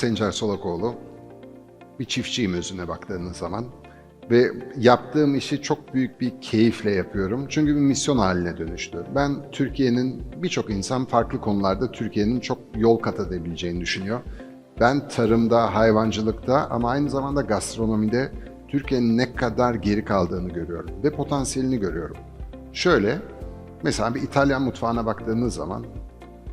Sencer Solakoğlu. Bir çiftçiyim özüne baktığınız zaman. Ve yaptığım işi çok büyük bir keyifle yapıyorum. Çünkü bir misyon haline dönüştü. Ben Türkiye'nin birçok insan farklı konularda Türkiye'nin çok yol kat edebileceğini düşünüyor. Ben tarımda, hayvancılıkta ama aynı zamanda gastronomide Türkiye'nin ne kadar geri kaldığını görüyorum ve potansiyelini görüyorum. Şöyle, mesela bir İtalyan mutfağına baktığınız zaman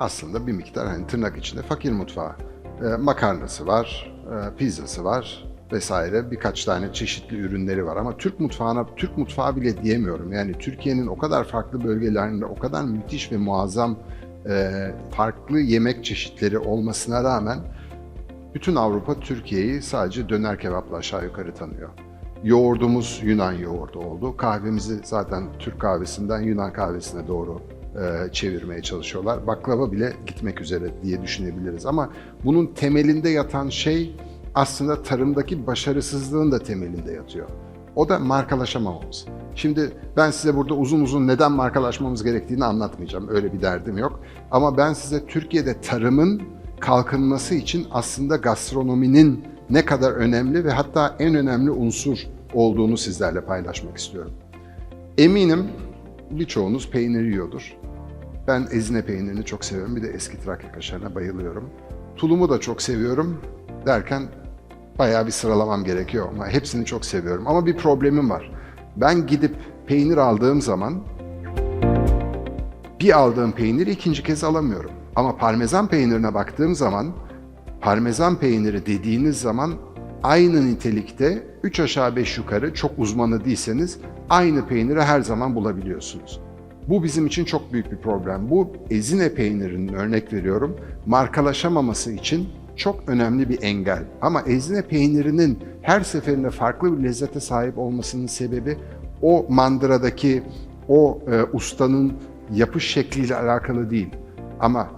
aslında bir miktar hani tırnak içinde fakir mutfağı. E, makarnası var, e, pizzası var vesaire birkaç tane çeşitli ürünleri var ama Türk mutfağına Türk mutfağı bile diyemiyorum. Yani Türkiye'nin o kadar farklı bölgelerinde o kadar müthiş ve muazzam e, farklı yemek çeşitleri olmasına rağmen bütün Avrupa Türkiye'yi sadece döner kebapla aşağı yukarı tanıyor. Yoğurdumuz Yunan yoğurdu oldu. Kahvemizi zaten Türk kahvesinden Yunan kahvesine doğru çevirmeye çalışıyorlar. Baklava bile gitmek üzere diye düşünebiliriz. Ama bunun temelinde yatan şey aslında tarımdaki başarısızlığın da temelinde yatıyor. O da markalaşamamamız. Şimdi ben size burada uzun uzun neden markalaşmamız gerektiğini anlatmayacağım. Öyle bir derdim yok. Ama ben size Türkiye'de tarımın kalkınması için aslında gastronominin ne kadar önemli ve hatta en önemli unsur olduğunu sizlerle paylaşmak istiyorum. Eminim birçoğunuz peynir yiyordur. Ben ezine peynirini çok seviyorum. Bir de eski Trakya kaşarına bayılıyorum. Tulumu da çok seviyorum derken bayağı bir sıralamam gerekiyor ama hepsini çok seviyorum. Ama bir problemim var. Ben gidip peynir aldığım zaman bir aldığım peyniri ikinci kez alamıyorum. Ama parmesan peynirine baktığım zaman parmesan peyniri dediğiniz zaman aynı nitelikte 3 aşağı 5 yukarı çok uzmanı değilseniz aynı peyniri her zaman bulabiliyorsunuz. Bu bizim için çok büyük bir problem. Bu ezine peynirinin örnek veriyorum markalaşamaması için çok önemli bir engel. Ama ezine peynirinin her seferinde farklı bir lezzete sahip olmasının sebebi o mandıradaki o e, ustanın yapış şekliyle alakalı değil. Ama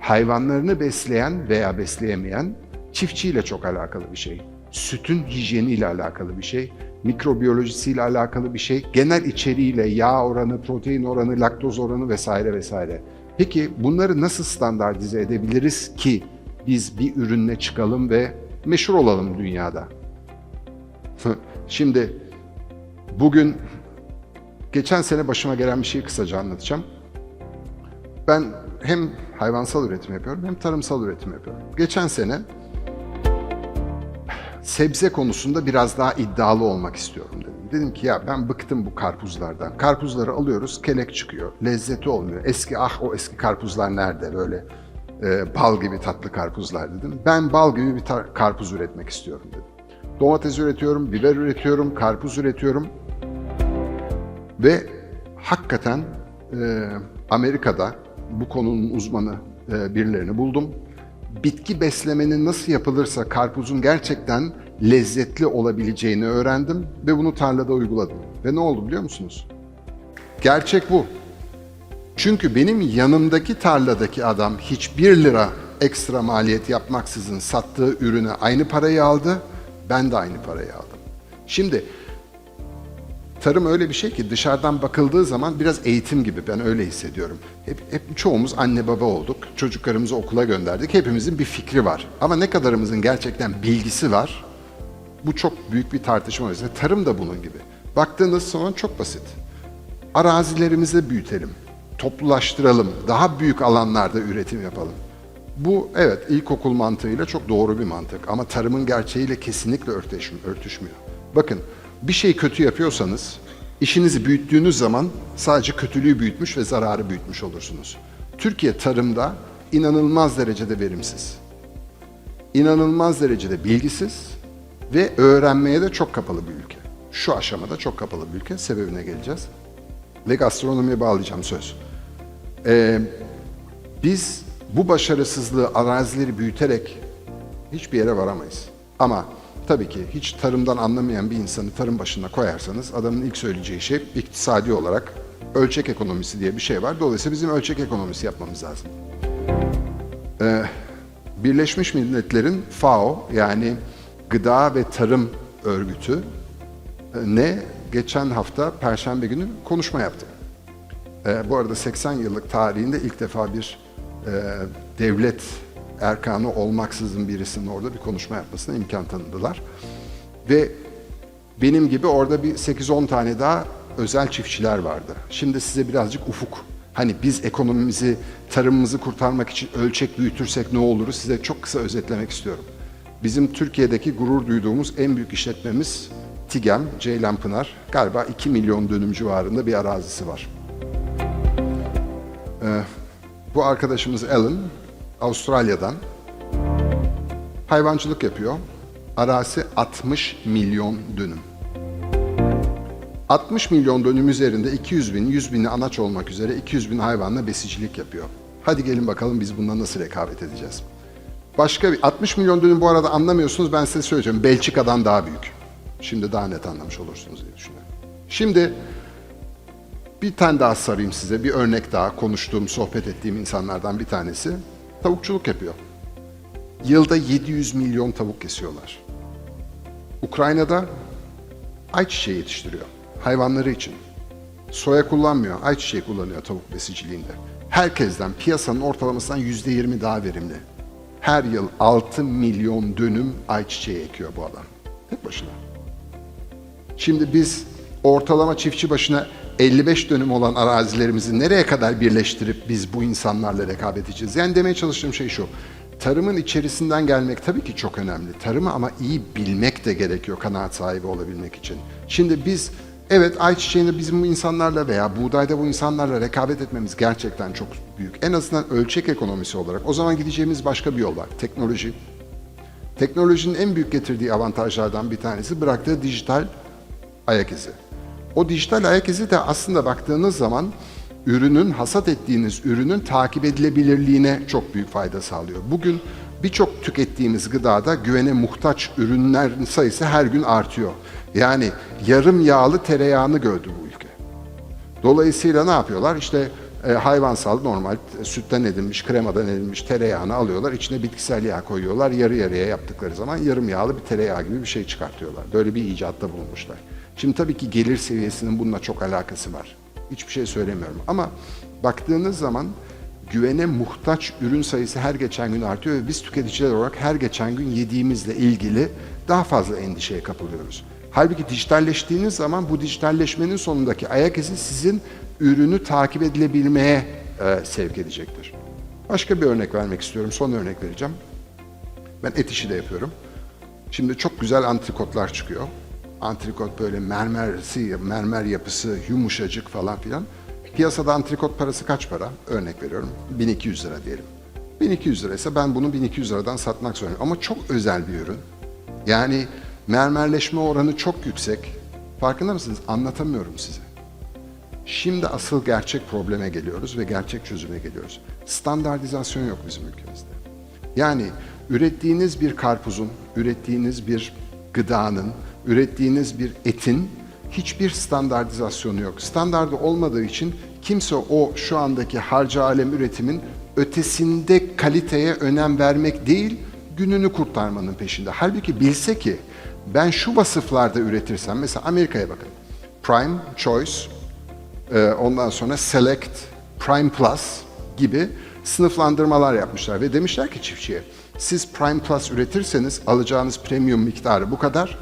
hayvanlarını besleyen veya besleyemeyen çiftçiyle çok alakalı bir şey. Sütün hijyeniyle alakalı bir şey, mikrobiyolojisiyle alakalı bir şey, genel içeriğiyle yağ oranı, protein oranı, laktoz oranı vesaire vesaire. Peki bunları nasıl standartize edebiliriz ki biz bir ürünle çıkalım ve meşhur olalım dünyada? Şimdi bugün geçen sene başıma gelen bir şeyi kısaca anlatacağım. Ben hem hayvansal üretim yapıyorum hem tarımsal üretim yapıyorum. Geçen sene sebze konusunda biraz daha iddialı olmak istiyorum dedim. Dedim ki ya ben bıktım bu karpuzlardan. Karpuzları alıyoruz, kelek çıkıyor. Lezzeti olmuyor. Eski ah o eski karpuzlar nerede böyle e, bal gibi tatlı karpuzlar dedim. Ben bal gibi bir karpuz üretmek istiyorum dedim. Domates üretiyorum, biber üretiyorum, karpuz üretiyorum. Ve hakikaten e, Amerika'da bu konunun uzmanı e, birilerini buldum. Bitki beslemenin nasıl yapılırsa karpuzun gerçekten lezzetli olabileceğini öğrendim ve bunu tarlada uyguladım. Ve ne oldu biliyor musunuz? Gerçek bu. Çünkü benim yanımdaki tarladaki adam hiçbir lira ekstra maliyet yapmaksızın sattığı ürüne aynı parayı aldı, ben de aynı parayı aldım. Şimdi tarım öyle bir şey ki dışarıdan bakıldığı zaman biraz eğitim gibi ben öyle hissediyorum. Hep, hep çoğumuz anne baba olduk, çocuklarımızı okula gönderdik, hepimizin bir fikri var. Ama ne kadarımızın gerçekten bilgisi var, bu çok büyük bir tartışma. Mesela tarım da bunun gibi. Baktığınız zaman çok basit. Arazilerimizi büyütelim, toplulaştıralım, daha büyük alanlarda üretim yapalım. Bu evet ilkokul mantığıyla çok doğru bir mantık ama tarımın gerçeğiyle kesinlikle örtüşm- örtüşmüyor. Bakın bir şey kötü yapıyorsanız işinizi büyüttüğünüz zaman sadece kötülüğü büyütmüş ve zararı büyütmüş olursunuz. Türkiye tarımda inanılmaz derecede verimsiz. İnanılmaz derecede bilgisiz ve öğrenmeye de çok kapalı bir ülke. Şu aşamada çok kapalı bir ülke. Sebebine geleceğiz. Ve gastronomiye bağlayacağım söz. Ee, biz bu başarısızlığı arazileri büyüterek hiçbir yere varamayız. Ama tabii ki hiç tarımdan anlamayan bir insanı tarım başına koyarsanız adamın ilk söyleyeceği şey iktisadi olarak ölçek ekonomisi diye bir şey var. Dolayısıyla bizim ölçek ekonomisi yapmamız lazım. Ee, Birleşmiş Milletler'in FAO yani Gıda ve Tarım Örgütü ne geçen hafta Perşembe günü konuşma yaptı. Ee, bu arada 80 yıllık tarihinde ilk defa bir e, devlet erkanı olmaksızın birisinin orada bir konuşma yapmasına imkan tanıdılar. Ve benim gibi orada bir 8-10 tane daha özel çiftçiler vardı. Şimdi size birazcık ufuk. Hani biz ekonomimizi, tarımımızı kurtarmak için ölçek büyütürsek ne oluruz size çok kısa özetlemek istiyorum. Bizim Türkiye'deki gurur duyduğumuz en büyük işletmemiz TİGEM, Ceylanpınar. Galiba 2 milyon dönüm civarında bir arazisi var. Ee, bu arkadaşımız Alan, Avustralya'dan. Hayvancılık yapıyor. Arası 60 milyon dönüm. 60 milyon dönüm üzerinde 200 bin, 100 bini anaç olmak üzere 200 bin hayvanla besicilik yapıyor. Hadi gelin bakalım biz bununla nasıl rekabet edeceğiz. Başka bir 60 milyon dönüm bu arada anlamıyorsunuz ben size söyleyeceğim. Belçika'dan daha büyük. Şimdi daha net anlamış olursunuz diye düşünüyorum. Şimdi bir tane daha sarayım size. Bir örnek daha konuştuğum, sohbet ettiğim insanlardan bir tanesi. Tavukçuluk yapıyor. Yılda 700 milyon tavuk kesiyorlar. Ukrayna'da ayçiçeği yetiştiriyor. Hayvanları için. Soya kullanmıyor, ayçiçeği kullanıyor tavuk besiciliğinde. Herkesten, piyasanın ortalamasından %20 daha verimli. Her yıl 6 milyon dönüm ayçiçeği ekiyor bu adam. Tek başına. Şimdi biz ortalama çiftçi başına 55 dönüm olan arazilerimizi nereye kadar birleştirip biz bu insanlarla rekabet edeceğiz? Yani demeye çalıştığım şey şu. Tarımın içerisinden gelmek tabii ki çok önemli. Tarımı ama iyi bilmek de gerekiyor kanaat sahibi olabilmek için. Şimdi biz evet ayçiçeğinde bizim bu insanlarla veya buğdayda bu insanlarla rekabet etmemiz gerçekten çok büyük. En azından ölçek ekonomisi olarak. O zaman gideceğimiz başka bir yol var. Teknoloji. Teknolojinin en büyük getirdiği avantajlardan bir tanesi bıraktığı dijital ayak izi. O dijital ayak izi de aslında baktığınız zaman ürünün, hasat ettiğiniz ürünün takip edilebilirliğine çok büyük fayda sağlıyor. Bugün birçok tükettiğimiz gıdada güvene muhtaç ürünlerin sayısı her gün artıyor. Yani yarım yağlı tereyağını gördü bu ülke. Dolayısıyla ne yapıyorlar? İşte e, hayvansal normal e, sütten edilmiş, kremadan edilmiş tereyağını alıyorlar. içine bitkisel yağ koyuyorlar. Yarı yarıya yaptıkları zaman yarım yağlı bir tereyağı gibi bir şey çıkartıyorlar. Böyle bir icatta bulunmuşlar. Şimdi tabii ki gelir seviyesinin bununla çok alakası var. Hiçbir şey söylemiyorum ama baktığınız zaman güvene muhtaç ürün sayısı her geçen gün artıyor ve biz tüketiciler olarak her geçen gün yediğimizle ilgili daha fazla endişeye kapılıyoruz. Halbuki dijitalleştiğiniz zaman bu dijitalleşmenin sonundaki ayak izi sizin ürünü takip edilebilmeye e, sevk edecektir. Başka bir örnek vermek istiyorum. Son örnek vereceğim. Ben et işi de yapıyorum. Şimdi çok güzel antrikotlar çıkıyor. Antrikot böyle mermersi, mermer yapısı, yumuşacık falan filan. Piyasada antrikot parası kaç para? Örnek veriyorum. 1200 lira diyelim. 1200 liraysa ben bunu 1200 liradan satmak zorundayım. Ama çok özel bir ürün. Yani mermerleşme oranı çok yüksek. Farkında mısınız? Anlatamıyorum size. Şimdi asıl gerçek probleme geliyoruz ve gerçek çözüme geliyoruz. Standartizasyon yok bizim ülkemizde. Yani ürettiğiniz bir karpuzun, ürettiğiniz bir gıdanın, ürettiğiniz bir etin hiçbir standartizasyonu yok. Standardı olmadığı için kimse o şu andaki harca alem üretimin ötesinde kaliteye önem vermek değil, gününü kurtarmanın peşinde. Halbuki bilse ki ben şu vasıflarda üretirsem, mesela Amerika'ya bakın. Prime, Choice, e, ondan sonra Select, Prime Plus gibi sınıflandırmalar yapmışlar ve demişler ki çiftçiye siz Prime Plus üretirseniz alacağınız premium miktarı bu kadar.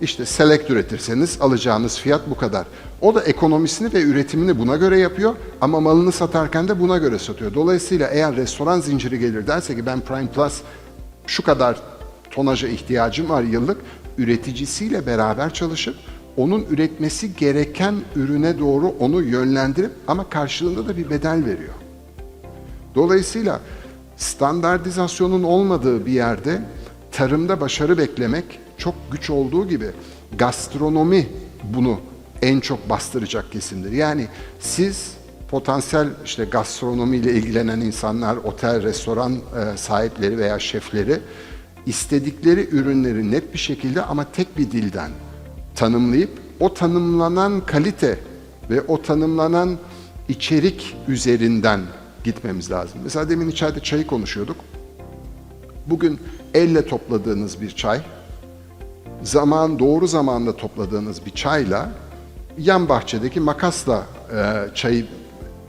İşte Select üretirseniz alacağınız fiyat bu kadar. O da ekonomisini ve üretimini buna göre yapıyor ama malını satarken de buna göre satıyor. Dolayısıyla eğer restoran zinciri gelir derse ki ben Prime Plus şu kadar tonaja ihtiyacım var yıllık üreticisiyle beraber çalışıp onun üretmesi gereken ürüne doğru onu yönlendirip ama karşılığında da bir bedel veriyor. Dolayısıyla standartizasyonun olmadığı bir yerde tarımda başarı beklemek çok güç olduğu gibi gastronomi bunu en çok bastıracak kesimdir. Yani siz potansiyel işte gastronomiyle ilgilenen insanlar, otel, restoran e, sahipleri veya şefleri istedikleri ürünleri net bir şekilde ama tek bir dilden tanımlayıp o tanımlanan kalite ve o tanımlanan içerik üzerinden gitmemiz lazım. Mesela demin içeride çayı konuşuyorduk. Bugün elle topladığınız bir çay, zaman doğru zamanda topladığınız bir çayla yan bahçedeki makasla e, çayı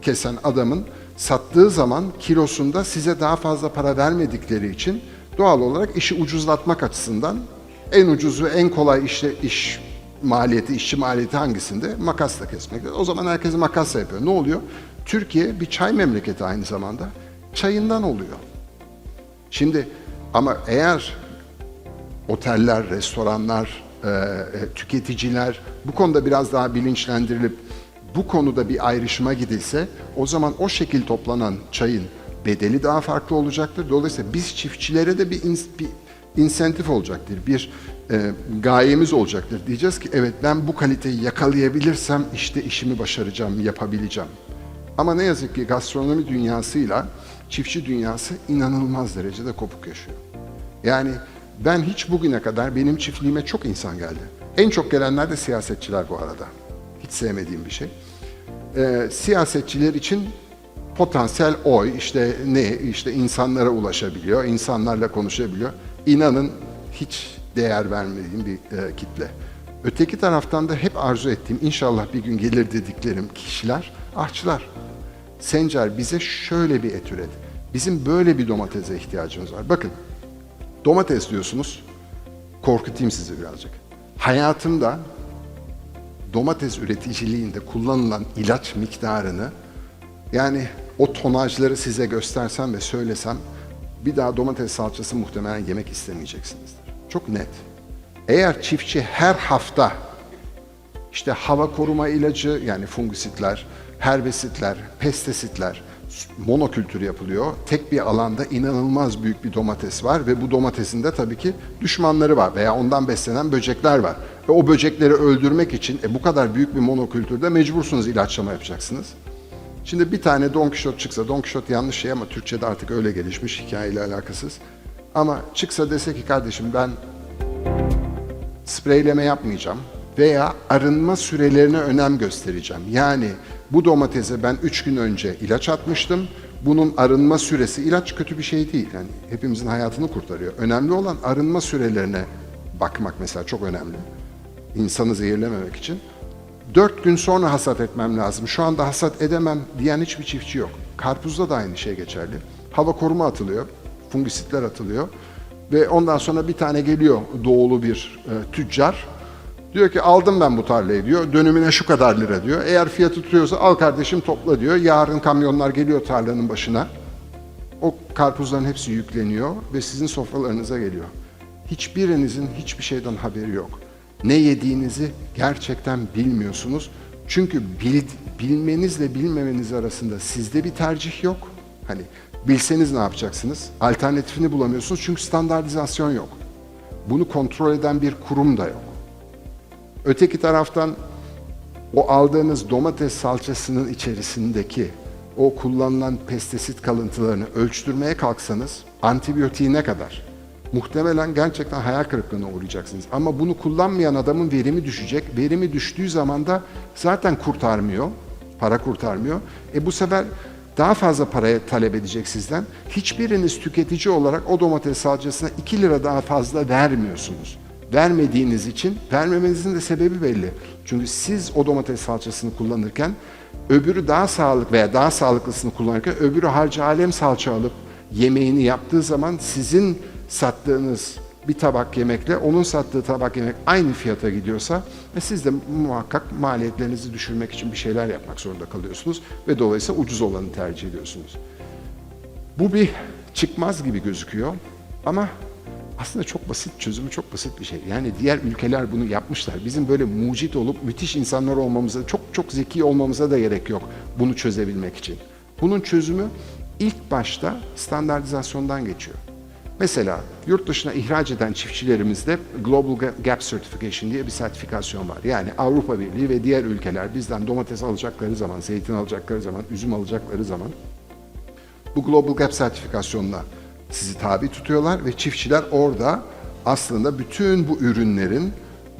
kesen adamın sattığı zaman kilosunda size daha fazla para vermedikleri için doğal olarak işi ucuzlatmak açısından en ucuz ve en kolay işte iş maliyeti, işçi maliyeti hangisinde? Makasla kesmek. O zaman herkes makasla yapıyor. Ne oluyor? Türkiye bir çay memleketi aynı zamanda. Çayından oluyor. Şimdi ama eğer oteller, restoranlar, e, e, tüketiciler bu konuda biraz daha bilinçlendirilip bu konuda bir ayrışıma gidilse o zaman o şekil toplanan çayın bedeli daha farklı olacaktır. Dolayısıyla biz çiftçilere de bir insentif olacaktır, bir e, gayemiz olacaktır. Diyeceğiz ki evet ben bu kaliteyi yakalayabilirsem işte işimi başaracağım, yapabileceğim. Ama ne yazık ki gastronomi dünyasıyla çiftçi dünyası inanılmaz derecede kopuk yaşıyor. Yani ben hiç bugüne kadar benim çiftliğime çok insan geldi. En çok gelenler de siyasetçiler bu arada. Hiç sevmediğim bir şey. Ee, siyasetçiler için potansiyel oy işte ne işte insanlara ulaşabiliyor, insanlarla konuşabiliyor. İnanın hiç değer vermediğim bir e, kitle. Öteki taraftan da hep arzu ettiğim inşallah bir gün gelir dediklerim kişiler ahçılar. Sencer bize şöyle bir et üret. Bizim böyle bir domatese ihtiyacımız var. Bakın domates diyorsunuz. Korkutayım sizi birazcık. Hayatımda domates üreticiliğinde kullanılan ilaç miktarını yani o tonajları size göstersem ve söylesem bir daha domates salçası muhtemelen yemek istemeyeceksinizdir. Çok net. Eğer çiftçi her hafta işte hava koruma ilacı yani fungisitler, herbisitler, pestisitler, monokültür yapılıyor. Tek bir alanda inanılmaz büyük bir domates var ve bu domatesin de tabii ki düşmanları var veya ondan beslenen böcekler var. Ve o böcekleri öldürmek için e, bu kadar büyük bir monokültürde mecbursunuz ilaçlama yapacaksınız. Şimdi bir tane Don Quixote çıksa, Don Quixote yanlış şey ama Türkçe'de artık öyle gelişmiş, hikayeyle alakasız. Ama çıksa dese ki kardeşim ben spreyleme yapmayacağım veya arınma sürelerine önem göstereceğim. Yani bu domatese ben 3 gün önce ilaç atmıştım. Bunun arınma süresi, ilaç kötü bir şey değil. Yani hepimizin hayatını kurtarıyor. Önemli olan arınma sürelerine bakmak mesela çok önemli. İnsanı zehirlememek için. 4 gün sonra hasat etmem lazım. Şu anda hasat edemem diyen hiçbir çiftçi yok. Karpuzda da aynı şey geçerli. Hava koruma atılıyor, fungisitler atılıyor. Ve ondan sonra bir tane geliyor doğulu bir e, tüccar. Diyor ki aldım ben bu tarlayı diyor. Dönümüne şu kadar lira diyor. Eğer fiyatı tutuyorsa al kardeşim topla diyor. Yarın kamyonlar geliyor tarlanın başına. O karpuzların hepsi yükleniyor ve sizin sofralarınıza geliyor. Hiçbirinizin hiçbir şeyden haberi yok. Ne yediğinizi gerçekten bilmiyorsunuz. Çünkü bil- bilmenizle bilmemeniz arasında sizde bir tercih yok. Hani bilseniz ne yapacaksınız? Alternatifini bulamıyorsunuz çünkü standartizasyon yok. Bunu kontrol eden bir kurum da yok. Öteki taraftan o aldığınız domates salçasının içerisindeki o kullanılan pestisit kalıntılarını ölçtürmeye kalksanız antibiyotiği ne kadar? Muhtemelen gerçekten hayal kırıklığına uğrayacaksınız. Ama bunu kullanmayan adamın verimi düşecek. Verimi düştüğü zaman da zaten kurtarmıyor, para kurtarmıyor. E bu sefer daha fazla paraya talep edecek sizden. Hiçbiriniz tüketici olarak o domates salçasına 2 lira daha fazla vermiyorsunuz vermediğiniz için vermemenizin de sebebi belli. Çünkü siz o domates salçasını kullanırken öbürü daha sağlık veya daha sağlıklısını kullanırken öbürü harcı alem salça alıp yemeğini yaptığı zaman sizin sattığınız bir tabak yemekle onun sattığı tabak yemek aynı fiyata gidiyorsa ve siz de muhakkak maliyetlerinizi düşürmek için bir şeyler yapmak zorunda kalıyorsunuz ve dolayısıyla ucuz olanı tercih ediyorsunuz. Bu bir çıkmaz gibi gözüküyor ama aslında çok basit, çözümü çok basit bir şey. Yani diğer ülkeler bunu yapmışlar. Bizim böyle mucit olup müthiş insanlar olmamıza, çok çok zeki olmamıza da gerek yok bunu çözebilmek için. Bunun çözümü ilk başta standartizasyondan geçiyor. Mesela yurt dışına ihraç eden çiftçilerimizde Global Gap Certification diye bir sertifikasyon var. Yani Avrupa Birliği ve diğer ülkeler bizden domates alacakları zaman, zeytin alacakları zaman, üzüm alacakları zaman bu Global Gap sertifikasyonuna sizi tabi tutuyorlar ve çiftçiler orada aslında bütün bu ürünlerin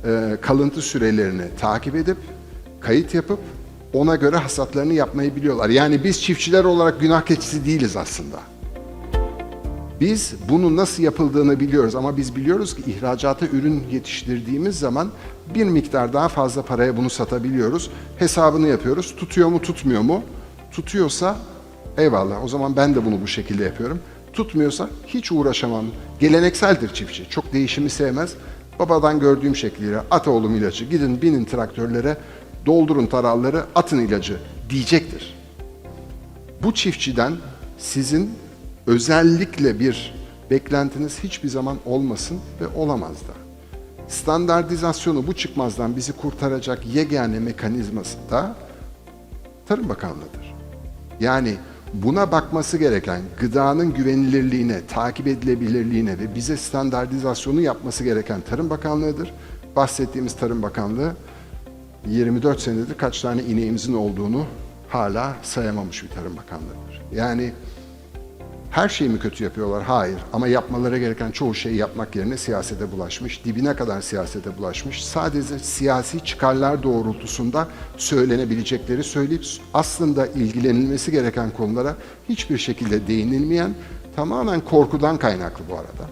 e, kalıntı sürelerini takip edip kayıt yapıp ona göre hasatlarını yapmayı biliyorlar. Yani biz çiftçiler olarak günah keçisi değiliz aslında. Biz bunun nasıl yapıldığını biliyoruz ama biz biliyoruz ki ihracata ürün yetiştirdiğimiz zaman bir miktar daha fazla paraya bunu satabiliyoruz. Hesabını yapıyoruz. Tutuyor mu, tutmuyor mu? Tutuyorsa Eyvallah o zaman ben de bunu bu şekilde yapıyorum. Tutmuyorsa hiç uğraşamam. Gelenekseldir çiftçi. Çok değişimi sevmez. Babadan gördüğüm şekliyle at oğlum ilacı. Gidin binin traktörlere doldurun taralları atın ilacı diyecektir. Bu çiftçiden sizin özellikle bir beklentiniz hiçbir zaman olmasın ve olamaz da. Standartizasyonu bu çıkmazdan bizi kurtaracak yegane mekanizması da Tarım Bakanlığı'dır. Yani buna bakması gereken gıdanın güvenilirliğine, takip edilebilirliğine ve bize standartizasyonu yapması gereken Tarım Bakanlığı'dır. Bahsettiğimiz Tarım Bakanlığı 24 senedir kaç tane ineğimizin olduğunu hala sayamamış bir Tarım Bakanlığı'dır. Yani her şeyi mi kötü yapıyorlar? Hayır. Ama yapmaları gereken çoğu şeyi yapmak yerine siyasete bulaşmış, dibine kadar siyasete bulaşmış. Sadece siyasi çıkarlar doğrultusunda söylenebilecekleri söyleyip aslında ilgilenilmesi gereken konulara hiçbir şekilde değinilmeyen, tamamen korkudan kaynaklı bu arada.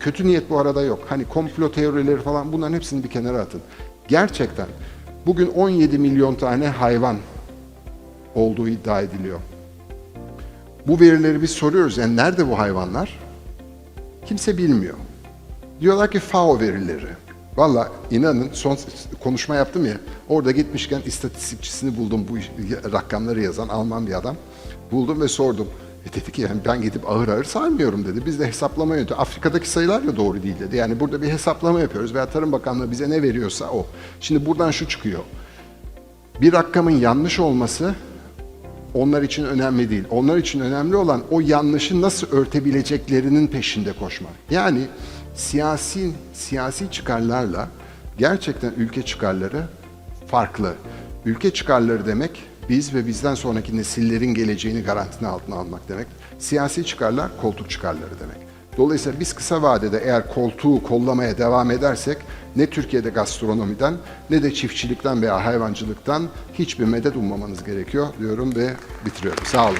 Kötü niyet bu arada yok. Hani komplo teorileri falan bunların hepsini bir kenara atın. Gerçekten bugün 17 milyon tane hayvan olduğu iddia ediliyor. Bu verileri biz soruyoruz. Yani nerede bu hayvanlar? Kimse bilmiyor. Diyorlar ki FAO verileri. Valla inanın son konuşma yaptım ya. Orada gitmişken istatistikçisini buldum bu rakamları yazan Alman bir adam. Buldum ve sordum. E dedi ki yani ben gidip ağır ağır saymıyorum dedi. Biz de hesaplama yöntemi. Afrika'daki sayılar ya doğru değil dedi. Yani burada bir hesaplama yapıyoruz veya Tarım Bakanlığı bize ne veriyorsa o. Şimdi buradan şu çıkıyor. Bir rakamın yanlış olması onlar için önemli değil. Onlar için önemli olan o yanlışı nasıl örtebileceklerinin peşinde koşmak. Yani siyasi siyasi çıkarlarla gerçekten ülke çıkarları farklı. Ülke çıkarları demek biz ve bizden sonraki nesillerin geleceğini garantine altına almak demek. Siyasi çıkarlar koltuk çıkarları demek. Dolayısıyla biz kısa vadede eğer koltuğu kollamaya devam edersek ne Türkiye'de gastronomiden ne de çiftçilikten veya hayvancılıktan hiçbir medet ummamanız gerekiyor diyorum ve bitiriyorum. Sağ olun.